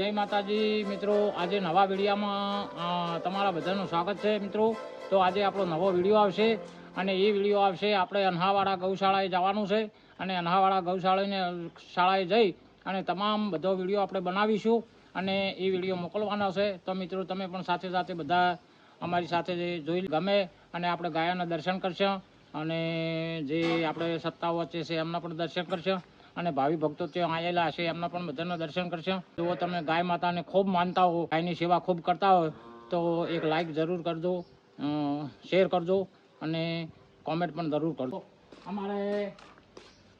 જય માતાજી. મિત્રો, આજે નવા વિડીયામાં તમારા બધાનું સ્વાગત છે, મિત્રો. તો આજે આપણો નવો વીડિયો આવશે અને એ વીડિયો આવશે આપણે અન્હાવાડા ગૌશાળાએ જવાનું છે અને અન્હાવાડા ગૌશાળાને, શાળાએ જઈ અને તમામ બધો વીડિયો આપણે બનાવીશું અને એ વીડિયો મોકલવાનો છે. તો મિત્રો, તમે પણ સાથે સાથે બધા અમારી સાથે જોઈ ગમે અને આપણે ગાયાના દર્શન કરશે અને જે આપણે સત્તાઓ વચ્ચે છે એમના પણ દર્શન કરશો. અને ભાવિ ભક્તો ત્યાં આવેલા હશે એમના પણ બધાના દર્શન કરશે. જો તમે ગાય માતાને ખૂબ માનતા હો ગાયની સેવા ખૂબ કરતા હોય તો એક લાઈક જરૂર કરજો શેર કરજો અને કોમેન્ટ પણ જરૂર કરજો. અમારે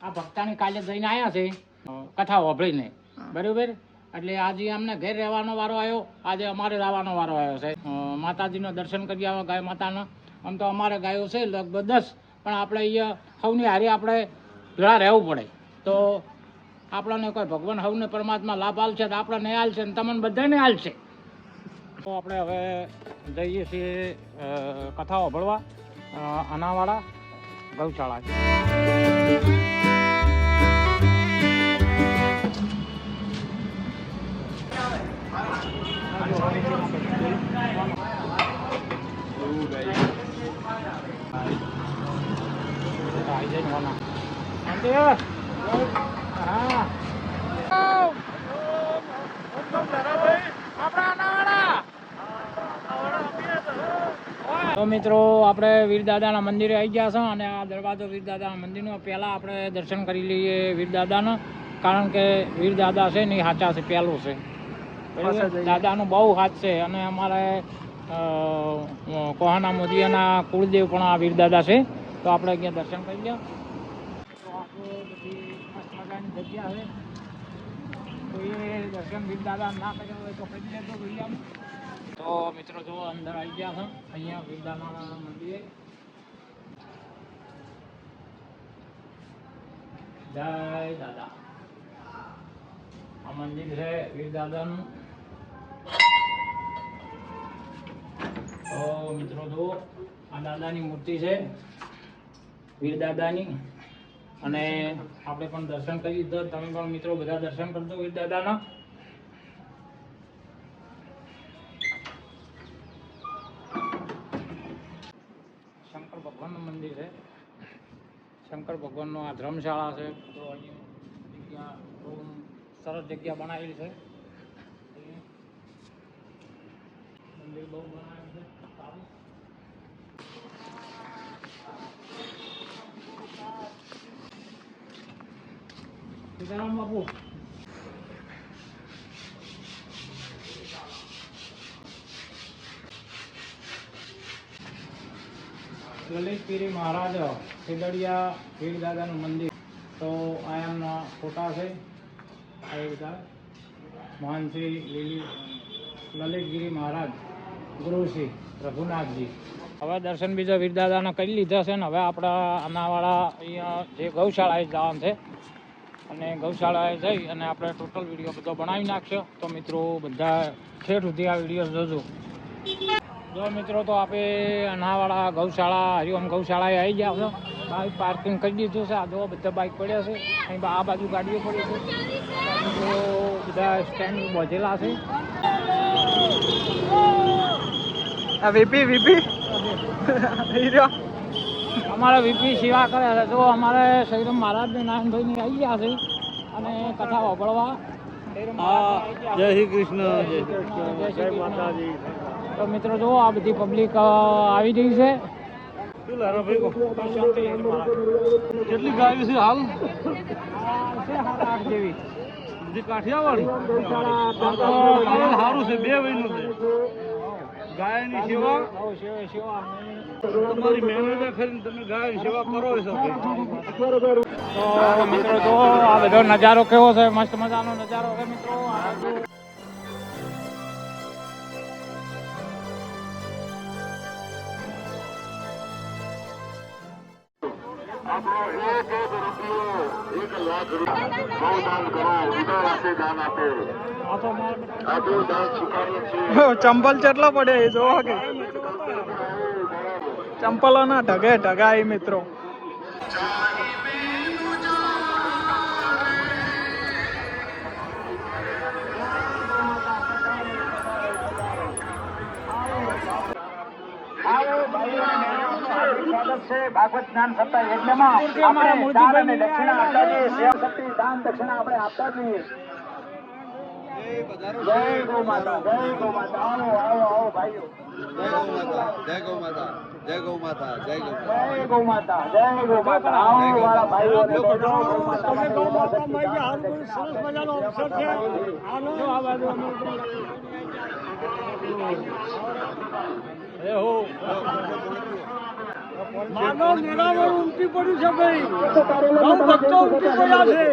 આ ભક્તાની કાલે જઈને આવ્યા છે કથા વાપરીને બરાબર? એટલે આજે અમને ઘેર રહેવાનો વારો આવ્યો આજે અમારે રહેવાનો વારો આવ્યો છે. માતાજીનો દર્શન કરી આવ્યા ગાય માતાના. આમ તો અમારે ગાયો છે લગભગ દસ પણ આપણે અહીંયા સૌની હારી આપણે ભેળા રહેવું પડે. તો આપણાને કોઈ ભગવાન હવને પરમાત્મા લાભ આલશે તો આપણને આલશે ને તમને બધાને આલશે. તો આપણે હવે જઈએ છીએ કથાઓ ભળવા અનાવાડા ગૌશાળા તો મિત્રો આપણે વીરદાદાના મંદિરે આવી ગયા છે અને આ દરવાજો વીરદાદાના મંદિરનો. પહેલાં આપણે દર્શન કરી લઈએ વીરદાદાના કારણ કે વીરદાદા છે ને સાચા છે પહેલું છે. દાદાનો બહુ હાથ છે અને અમારે કોહાના મોદીયાના કુળદેવ પણ આ વીરદાદા છે. તો આપણે અહીંયા દર્શન કરી લ્યો તો આપણે બધી મસ્ત મજાની જગ્યા છે તો એ દર્શન દાદા ના કર્યા હોય તો કરી લેજો વીડિયો તો મિત્રો જો અંદર આવી ગયા છે. અહીંયા વીરદાદાના મંદિરે. જય દાદા. આ મંદિર છે વીરદાદાનું તો મિત્રો જો આ દાદાની મૂર્તિ છે. વીરદાદાની અને આપણે પણ દર્શન કરી દીધા તમે પણ મિત્રો બધા દર્શન કરજો વીરદાદાના શંકર ભગવાનનું મંદિર છે. શંકર ભગવાનનો આ ધર્મશાળા છે. તો અહીંયા જગ્યા બહુ સરસ જગ્યા બનાવેલી છે. મંદિર બહુ બનાવેલું છે. સારું. સીતારામ બાપુ લલિતગીરી મહારાજ, ખેદડિયા વીરદાદાનું મંદિર. તો આ એમના ફોટા છે. આ બધા. મહાન શ્રી લીલી લલિતગીરી મહારાજ ગુરુશ્રી રઘુનાથજી. હવે દર્શન બીજા વીરદાદાના કરી લીધા છે ને, હવે આપણા આનાવાળા અહીંયા જે ગૌશાળાએ જવાનું છે અને ગૌશાળાએ જઈ અને આપણે ટોટલ વીડિયો બધો બનાવી નાખશો. તો મિત્રો બધા છેઠ સુધી આ વીડિયો જોજો. જો મિત્રો તો આપણે અનાવાળા ગૌશાળા હરિઓમ ગૌશાળાએ આવી ગયા છો. બાઈક પાર્કિંગ કરી દીધું છે. આ જો બધા બાઇક પડ્યા છે. અહીં આ બાજુ ગાડીઓ પડી છે. બધા સ્ટેન્ડ બાંધેલા છે. આ વીપી વીપી અમારે વીપી સેવા કરે છે. જો અમારે સૈરમ મહારાજને નારાયણભાઈની આવી ગયા છે અને કથા વાપરવા. જય શ્રી કૃષ્ણ જય શ્રી માતાજી. તો મિત્રો જો આ બધી પબ્લિક આવી રહી છે. કેટલી ગાયો છે હાલ? સાત આઠ જેવી. બધી કાઠિયાવાડી? સારું છે બે વયનું છે. ગાયની સેવા સેવા. તમારી મહેનત ખરી તમે ગાયની સેવા કરો છો. તો મિત્રો જો આ બધો નજારો કેવો છે? મસ્ત મજાનો નજારો છે મિત્રો. આ જો. આ તો માર ચંપલ કેટલો પડે એ જોવો કે? ચંપલોના ઢગે ઢગાય મિત્રો. ભાગવત જ્ઞાન સત્તા યજ્ઞમાં આપણે દાન આપતા જઈએ સેવા શક્તિ દાન દક્ષિણા આપણે આપતા જઈએ જય ગૌ માતા જય ગૌ માતા. જય ગૌ માતા જય ગૌ માતા. જય ગૌ માતા જય ગૌ માતા. જય ગૌ માતા જય ગૌ માતા. આવો વાળા ભાઈઓ અને બહેનો ગૌ માતા. માટે યથાશક્તિ દાન દક્ષિણા આપણે જો આ બાજુ એ હો. માનો નિરાવર ઉમટી પડ્યું છે ભાઈ. ભક્તો ઉમટી પડ્યા છે.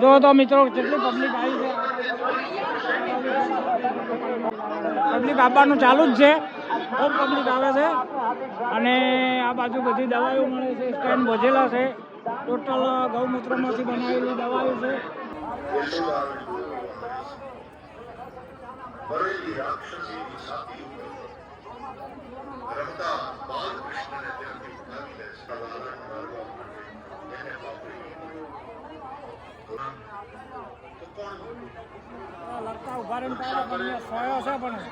જો તો મિત્રો, કેટલી પબ્લિક આવી છે. પબ્લિક આવવાનું ચાલુ જ છે. ખૂબ પબ્લિક આવે છે. અને આ બાજુ બધી દવાઓ મળે છે. સ્ટેન્ડ ભજેલા છે. ટોટલ ગૌમૂત્રમાંથી બનાવેલી દવાઓ છે. લગતા ઊભા રહીને પાડે પણ સોયો છે પણ.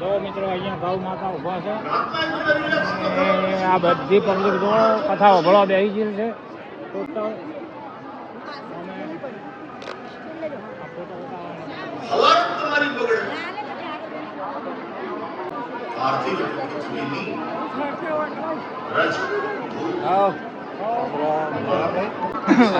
જો મિત્રો, અહીંયા ગૌ માતા ઊભા છે આ બધી પબ્લિક કથા ઓભળવા બેસી ગયેલ છે ટોટલ ફોટો. આર્થિક રજ.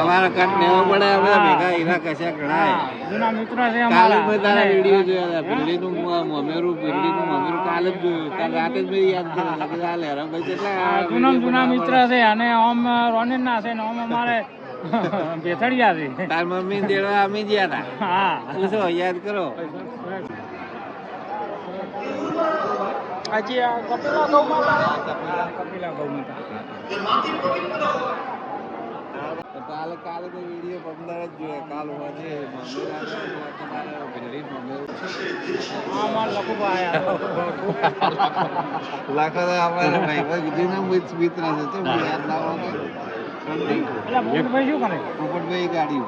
અમારા કટ લેવો પડે અમે ભેગા હીરા કશા ઘણા જૂના મિત્રો છે કાલે મેં તારા વીડિયો જોયા હતા. ભીરડીનું મમેરું ભીરડીનું મમેરું કાલે જ જોયું. કાલ રાતે જ મેં યાદ કર્યું. કે આ લહેરાભાઈ કેટલા જૂના જૂના મિત્ર છે અને ઓમ રોનિન ના છે ને ઓમ અમારે બેથડિયા છે. તાર મમ્મી દેડવા અમે ગયા હતા હા. પૂછો યાદ કરો? આજે આ કપિલા ગૌ માતા કપિલા ગૌ માતા કાલે કાલે તો વીડિયો પંદર જ જોયો કાલ હોજે લાખો તો અમારા ભાઈ ભાઈ કીધું ને મિત્ર છે તો યાદ ના પોપટભાઈ ગાડી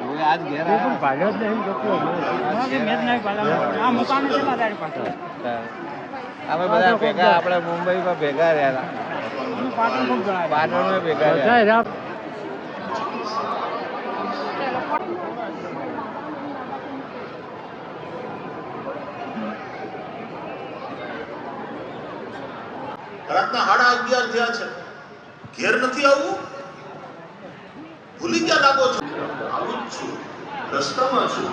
હવે આજ ઘેર આવ્યા. જ નહીં મેં જ નહીં આ મકાને કેટલા તારી પાસે. અમે બધા ભેગા આપણે મુંબઈમાં ભેગા રહ્યા જણાય પાટણમાં ભેગા રહ્યા રાતના સાડા અગિયાર થયા છે. ઘેર નથી આવવું ભૂલી ગયા લાગો છો? આવું જ છું. રસ્તામાં છું.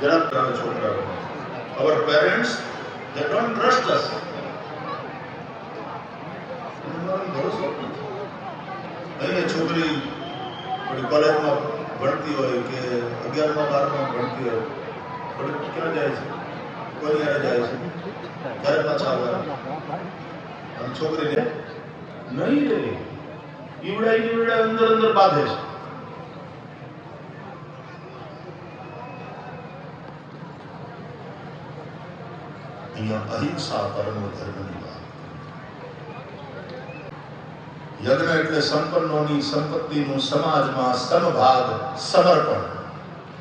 જરા છોકરાઓ. Our parents they don't trust us. અહીંયા છોકરી થોડી કોલેજમાં ભણતી હોય કે અગિયારમાં બારમાં ભણતી હોય થોડી ક્યાં જાય છે? કોઈ યારે જાય છે? ઘરે પાછા આવે અને છોકરીને, નહીં રે, ઈવડા ઈવડા અંદર અંદર બાંધે છે. અહીંયા અહિંસા પરમો ધર્મની યજ્ઞ એટલે સંપન્નોની સંપત્તિનું સમાજમાં સમભાગ, સમર્પણ.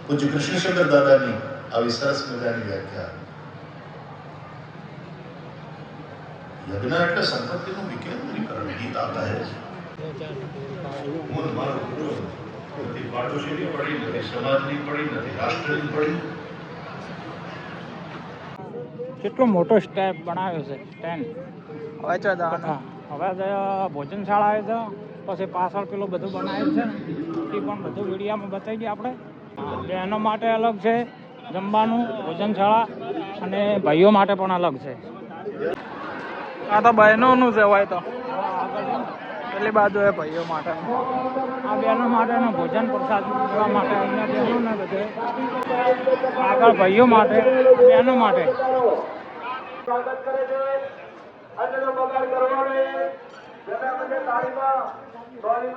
પૂજ્ય કૃષ્ણશંકર દાદાની આવી સરસ મજાની વ્યાખ્યા. યજ્ઞ એટલે સંપત્તિનું વિકેન્દ્રીકરણ, ગીત આતા હે હું મારો ગુરુ. નથી પાડોશીની પડી નથી સમાજની પડી નથી રાષ્ટ્રની પડી. કેટલો મોટો સ્ટેપ બનાવ્યો છે સ્ટેન્ડ. હવે તો ભોજનશાળા આવે છે પછી પાછળ પેલું બધું બનાવ્યું છે ને એ પણ બધું વિડીયામાં બતાવી દઈએ આપણે. બહેનો માટે અલગ છે જમવાનું ભોજનશાળા અને ભાઈઓ માટે પણ અલગ છે. આ તો બહેનોનું છે હોય તો. પેલી બાજુ એ ભાઈઓ માટે. આ બહેનો માટેનું ભોજન પ્રસાદ કરવા માટે અમને બહેનો ને બધે. આગળ ભાઈઓ માટે બહેનો માટે. સ્વાગત કરે છે અન્નનો તાળીમાં સોરી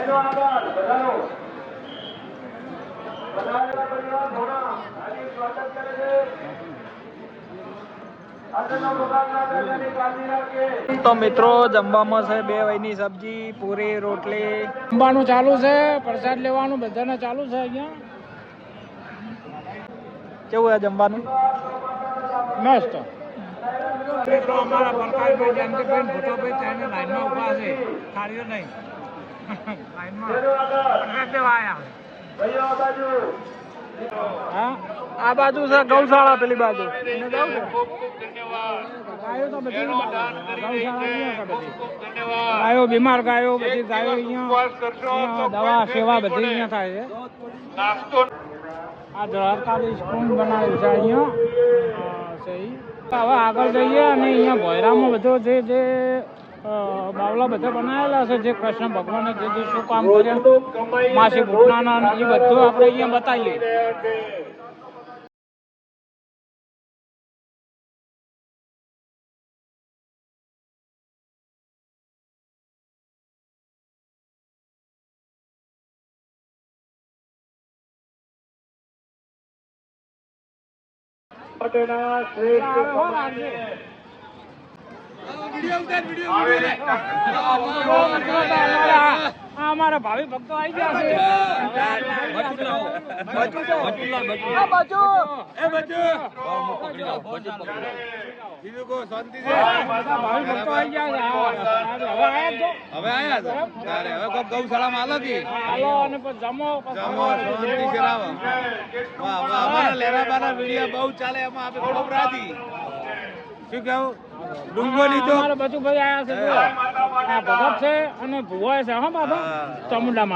એનો બધાનો. તો મિત્રો જમવામાં છે બે વયની સબ્જી પૂરી રોટલી. જમવાનું ચાલુ છે પ્રસાદ લેવાનું બધાને ચાલુ છે અહીંયા. કેવું છે જમવાનું? મસ્ત. મિત્રો અમારા પ્રકાશભાઈ જયંતિભાઈ ભૂટોભાઈ લાઈનમાં ઊભા છે. થાળીઓ નહીં. લાઈનમાં આવ્યા હા, આ બાજુ છે, ગૌશાળા પેલી બાજુ. ગાયો બીમાર ગાયો, બધી ગાયો અહીંયા. દવા, સેવા બધી અહીંયા થાય છે. આ દ્વારકાધીશ સ્કૂલ બનાવ્યું છે અહીંયા. હવે આગળ જઈએ અને અહીંયા ભોયરામાં બધો જે જે બાવલા બધા બનાવેલા છે જે કૃષ્ણ ભગવાને જે જે શું કામ કર્યા. માસી ભૂતનાના એ બધું આપણે અહીંયા બતાવીએ. પટેલા શ્રેષ્ઠ અમારા ભાવિ ભક્તો આવી ગયા છે. ભાવિ ભક્તો આવી ગયા છે. હવે આયા છો? હવે આયા તો તારે હવે કોક ગૌશાળામાં આલો હાલો અને જમો જમો શાંતિ છે રાવો વાહ વાહ અમારા લેરાબાના વીડિયો બહુ ચાલે એમાં આપણે ખૂબ રાજી. શું કહું ડુંગોની તો બચુભાઈ આયા છે આ ભગત છે અને ભુવાય છે હા બાબા ચામુંડા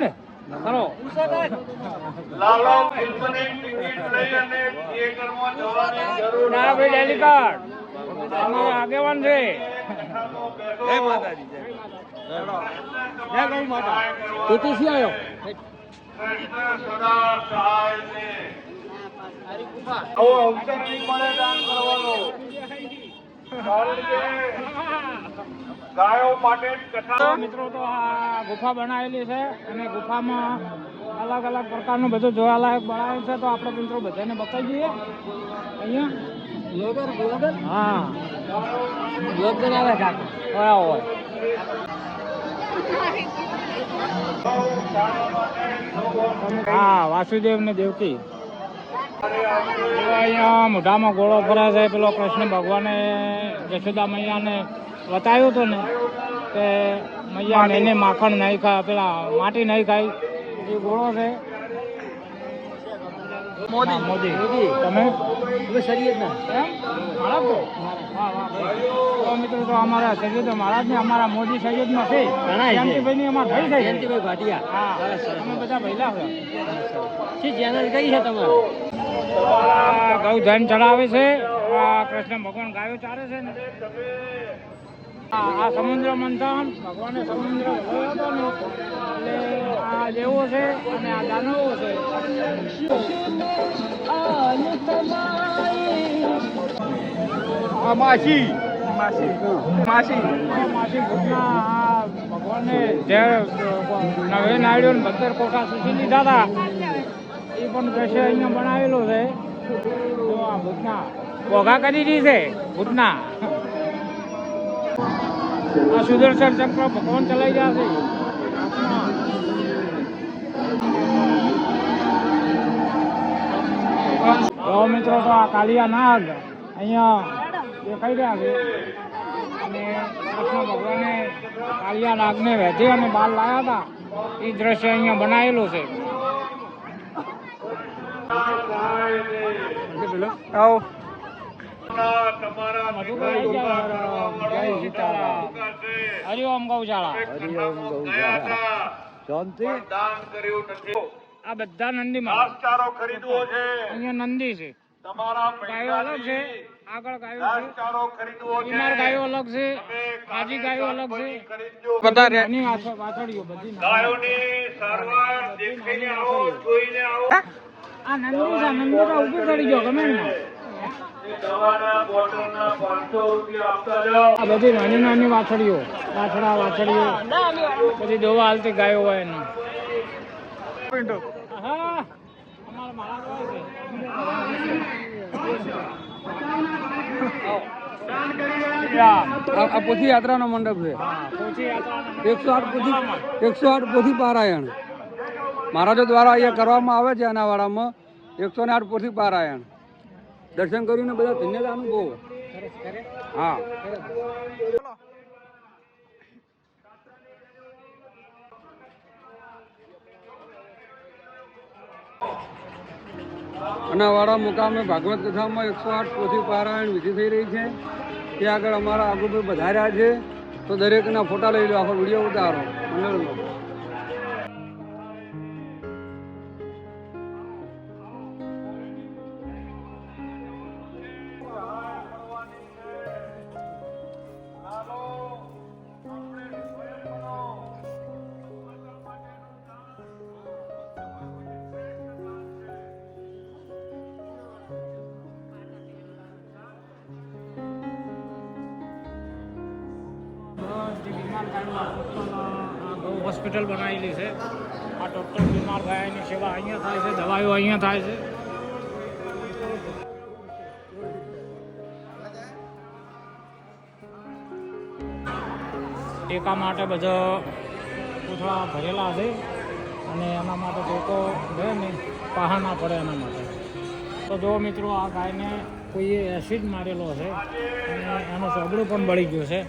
ને ને ખરો લાલો ફિલ્મની ટિકિટ લઈ અને થિયેટરમાં જવાની જરૂર ના ભાઈ ડેલિકાર્ડ. અમારા આગેવાન છે. જય માતાજી. જય ગૌ માતા. તેથી આવ્યો કૃષ્ણ સદા સહાય છે. આવો અવસર નહીં મળે દાન કરવાનો કારણ કે ગાયો માટે કથા. મિત્રો તો આ ગુફા બનાવેલી છે અને ગુફામાં અલગ અલગ પ્રકારનું બધું જોવાલાયક બનાવેલ છે. તો આપણે મિત્રો બધાને બતાવી દઈએ અહીંયા હા. બ્લોગ બનાવે હોય. હોય હા વાસુદેવ ને દેવકી. અહીંયા મોઢામાં ગોળો ફરે છે પેલો કૃષ્ણ ભગવાને યશોદા મૈયાને બતાવ્યું હતું ને કે મૈયા એને માખણ નહીં ખાય પેલા માટી નહીં ખાય. એ ગોળો છે. મોદી. મોદી. તમે? મિત્રો તો અમારા સૈયદ મહારાજ ને અમારા મોદી સૈયદમાં છે. જયંતિભાઈ ની અમારા ભાઈ જયંતિભાઈ ભાટિયા. હા અમે બધા ભૈલા છે ચેનલ કઈ છે તમારી? ગૌ ધન ચડાવે છે. આ કૃષ્ણ ભગવાન ગાયો ચારે છે ને. આ આ સમુદ્ર મંથન ભગવાને સમુદ્ર ભર્યો હતો ને. એટલે આ દેવો છે અને આ દાનવો છે. માસી. માસી. માસી આ માસી ભગવાને જે નવે નાળ્યો ને બત્તર કોઠા સુધી લીધા હતા. એ પણ દ્રશ્ય અહીંયા બનાવેલો છે. તો આ ભૂતના. ભોગા કરી દી છે, ભૂતના. આ સુદર્શન ચક્ર ભગવાન ચલાઈ છે. તો મિત્રો, તો આ કાલિયા નાગ અહીંયા દેખાઈ રહ્યા છે. અને કૃષ્ણ ભગવાને કાલિયા નાગને વેધી અને બહાર લાવ્યા હતા. એ દ્રશ્ય અહીંયા બનાવેલું છે. આવો બધા અહીંયા નંદી છે આગળ ગાયો ગાયો અલગ છે. આ ચડી ગયો આ બધી નાની નાની વાછડીઓ વાછડા વાછડીઓ. બધી દોવા હાલતી ગાયો હોય એની. હા અમારા યા, આ પોથી યાત્રાનો મંડપ છે. એકસો આઠ પોથી એકસો આઠ પોથી પારાયણ. મહારાજો દ્વારા અહીંયા કરવામાં આવે છે અનાવાડામાં એકસો ને આઠ પોથી પારાયણ. દર્શન કરીને બધા ધન્યતા અનુભવ. હા. અનાવાડા મુકામે ભાગવત કથામાં એકસો આઠ પોથી પારાયણ વિધિ થઈ રહી છે. ત્યાં આગળ અમારા આગળ વધાર્યા છે. તો દરેકના ફોટા લઈ લો, આખો વીડિયો ઉતારો. મંડળનો હોસ્પિટલ બનાવેલી છે. આ ડૉક્ટર બીમાર ગાયની સેવા અહીંયા થાય છે, દવાઈઓ અહીંયા થાય છે. ટેકા માટે બધા પૂથળા ભરેલા છે અને એના માટે ટેકો રહે ને પહાડ ના પડે એના માટે. તો જો મિત્રો, આ ગાયને કોઈએ એસિડ મારેલો છે અને એનો સોગડું પણ બળી ગયું છે.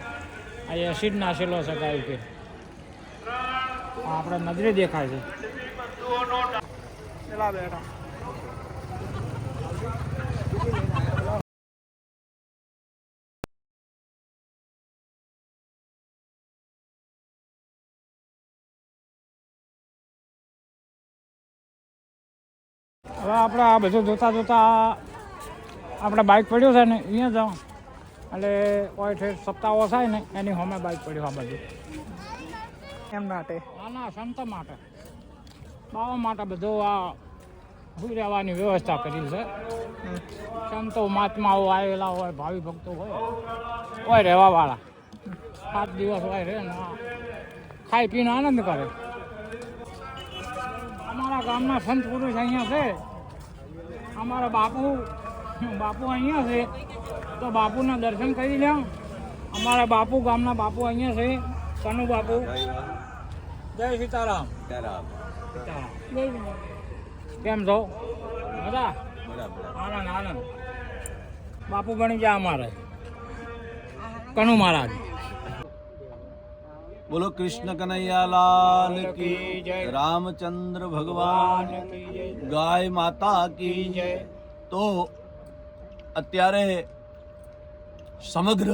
આ એસિડ નાખેલો છે ગાય કે આપણે નજરે દેખાય છે. હવે આપણે આ બધું જોતા જોતા આપણે બાઇક પડ્યું છે ને, અહીંયા જાઉં એટલે કોઈ ઠેર સપ્તાહો થાય ને એની હોમે બાઈક પડ્યું આ બધું. એમ માટે. ના ના સંત માટે. બાવા માટે બધું આ સુઈ રહેવાની વ્યવસ્થા કરી છે. સંતો મહાત્માઓ આવેલા હોય ભાવિ ભક્તો હોય હોય રહેવાવાળા. સાત દિવસ હોય રહે ને ખાઈ પીને આનંદ કરે. અમારા ગામના સંત પુરુષ અહીંયા છે. અમારા બાપુ બાપુ અહીંયા છે. તો બાપુના દર્શન કરી લ્યો. અમારા બાપુ ગામના બાપુ અહીંયા છે. કનુ બાપુ. જય સીતારામ. કેમ છો? મજા? આનંદ આનંદ. બાપુ બની ગયા અમારે. કનુ મહારાજ. બોલો કૃષ્ણ કનૈયાલાલ કી જય. રામચંદ્ર ભગવાન ગાય માતા કી જય. તો અત્યારે સમગ્ર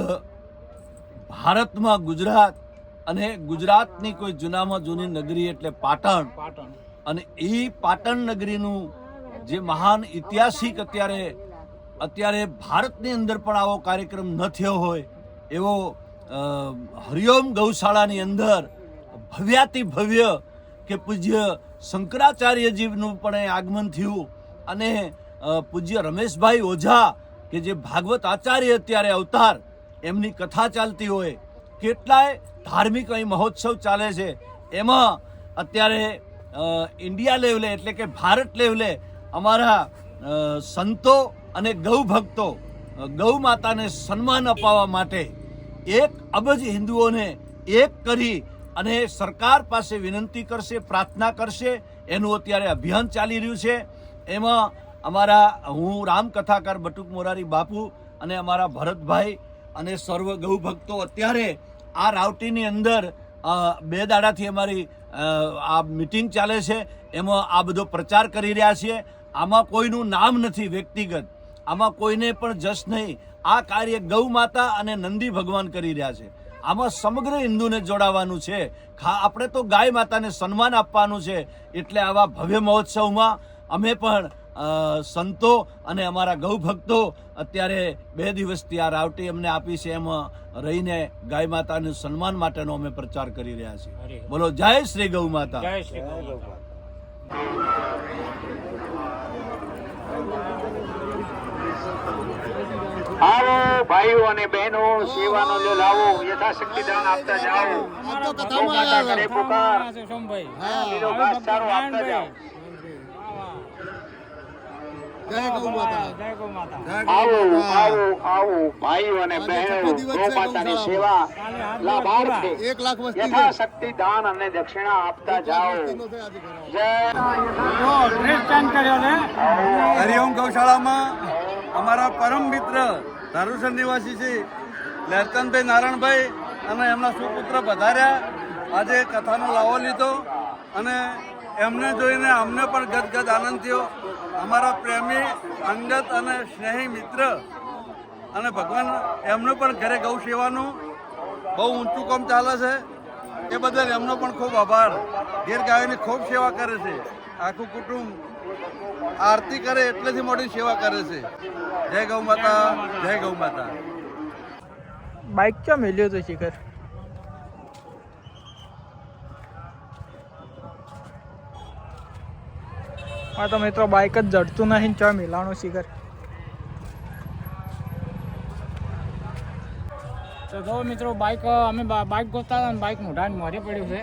ભારતમાં ગુજરાત અને ગુજરાતની કોઈ જૂનામાં જૂની નગરી એટલે પાટણ પાટણ. અને એ પાટણ નગરીનું જે મહાન ઐતિહાસિક અત્યારે અત્યારે ભારતની અંદર પણ આવો કાર્યક્રમ ન થયો હોય એવો હરિઓમ ગૌશાળાની અંદર ભવ્યાતિ ભવ્ય કે પૂજ્ય શંકરાચાર્યજીનું પણ એ આગમન થયું અને પૂજ્ય રમેશભાઈ ઓઝા કે જે ભાગવત આચાર્ય અત્યારે અવતાર, એમની કથા ચાલતી હોય, કેટલાય ધાર્મિક અહીં મહોત્સવ ચાલે છે. એમાં અત્યારે ઇન્ડિયા લેવલે એટલે કે ભારત લેવલે અમારા સંતો અને ગૌ ભક્તો ગૌ માતાને સન્માન અપાવવા માટે એક અબજ હિન્દુઓને એક કરી અને સરકાર પાસે વિનંતી કરશે, પ્રાર્થના કરશે. એનું અત્યારે અભિયાન ચાલી રહ્યું છે. એમાં અમારા, હું રામ કથાકાર બટુક મોરારી બાપુ અને અમારા ભરતભાઈ અને સર્વ ગૌ ભક્તો અત્યારે આ રાવટીની અંદર બે દાડાથી અમારી આ મિટિંગ ચાલે છે, એમાં આ બધો પ્રચાર કરી રહ્યા છીએ. આમાં કોઈનું નામ નથી વ્યક્તિગત. આમાં કોઈને પણ જશ નહીં. આ કાર્ય ગૌ માતા અને નંદી ભગવાન કરી રહ્યા છે. આમાં સમગ્ર હિન્દુને જોડાવાનું છે. ખા, આપણે તો ગાય માતાને સન્માન આપવાનું છે. એટલે આવા ભવ્ય મહોત્સવમાં અમે પણ સંતો અને અમારા ગૌ ભક્તો અત્યારે બે દિવસથી આ રાવટી અમને આપી છે એમાં રહીને ગાય માતાનું સન્માન માટેનો અમે પ્રચાર કરી રહ્યા છીએ. બોલો જય શ્રી ગૌ માતા. જય શ્રી કૃષ્ણ ભાઈઓ અને બહેનો સેવાનો જો લાવો યથાશક્તિ દાન આપતા જાઓ. કરે પુકાર. સોમભાઈ. આપતા જાઓ. ગૌ આવો આવો આવો ભાઈઓ અને બહેનો ગૌ સેવા લાભાર્થે. એક લાખ વસ્તી છે. યથાશક્તિ દાન અને દક્ષિણા આપતા જાઓ. જય. હરિઓમ ગૌશાળામાં અમારા પરમ મિત્ર ધારુસર નિવાસી છે લેતનભાઈ નારાયણભાઈ અને એમના સુપુત્ર પધાર્યા. આજે કથાનો લાવો લીધો અને એમને જોઈને અમને પણ ગદગદ આનંદ થયો. અમારા પ્રેમી, અંગત અને સ્નેહી મિત્ર અને ભગવાન એમનું પણ ઘરે ગૌ સેવાનું બહુ ઊંચું કામ ચાલે છે. એ બદલ એમનો પણ ખૂબ આભાર. ગીર ગાયોની ખૂબ સેવા કરે છે. આખું કુટુંબ આરતી કરે એટલેથી મોટી સેવા કરે છે. જય ગૌ માતા, જય ગૌ માતા. બાઇક ક્યાં મેલ્યો તો શિખર? હા તો મિત્રો બાઇક જ જડતું નહીં. ચા મિલાણું શિખર. તો જો મિત્રો બાઇક અમે બાઇક ગોતતા હતા ને બાઇક મોઢાને મરે પડ્યું છે.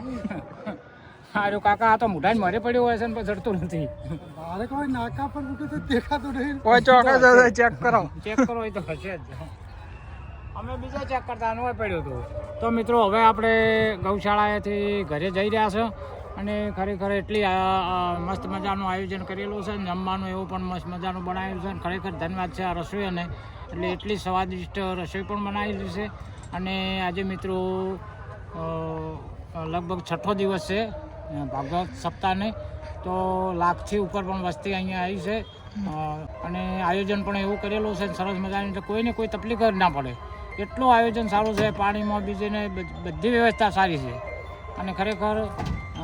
હારું કાકા આ તો મોઢાને મરે પડ્યું હોય છે ને પણ ચડતું નથી. મારે કોઈ નાકા પર મૂકે તો દેખાતું નહીં. કોઈ ચોકા ચેક કરો. ચેક કરો એ તો હશે જ. અમે બીજા ચેક કરતા ન હોય પડ્યું હતું તો મિત્રો હવે આપણે ગૌશાળાએથી ઘરે જઈ રહ્યા છે. અને ખરેખર એટલી મસ્ત મજાનું આયોજન કરેલું છે જમવાનું એવું પણ મસ્ત મજાનું બનાવેલું છે અને ખરેખર ધન્યવાદ છે આ રસોઈઓને એટલે એટલી સ્વાદિષ્ટ રસોઈ પણ બનાવેલી છે. અને આજે મિત્રો લગભગ છઠ્ઠો દિવસ છે ભાગવત સપ્તાહને, તો લાખથી ઉપર પણ વસ્તી અહીંયા આવી છે. અને આયોજન પણ એવું કરેલું છે સરસ મજાનું એટલે કોઈને કોઈ તકલીફ જ ના પડે. એટલું આયોજન સારું છે, પાણીમાં બીજીને બધી વ્યવસ્થા સારી છે. અને ખરેખર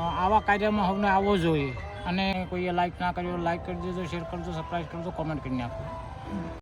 આવા કાર્યમાં હવને આવવો જોઈએ. અને કોઈએ લાઇક ના કર્યો લાઇક કરી દેજો શેર કરજો સબસ્ક્રાઈબ કરજો કોમેન્ટ કરી નાખો.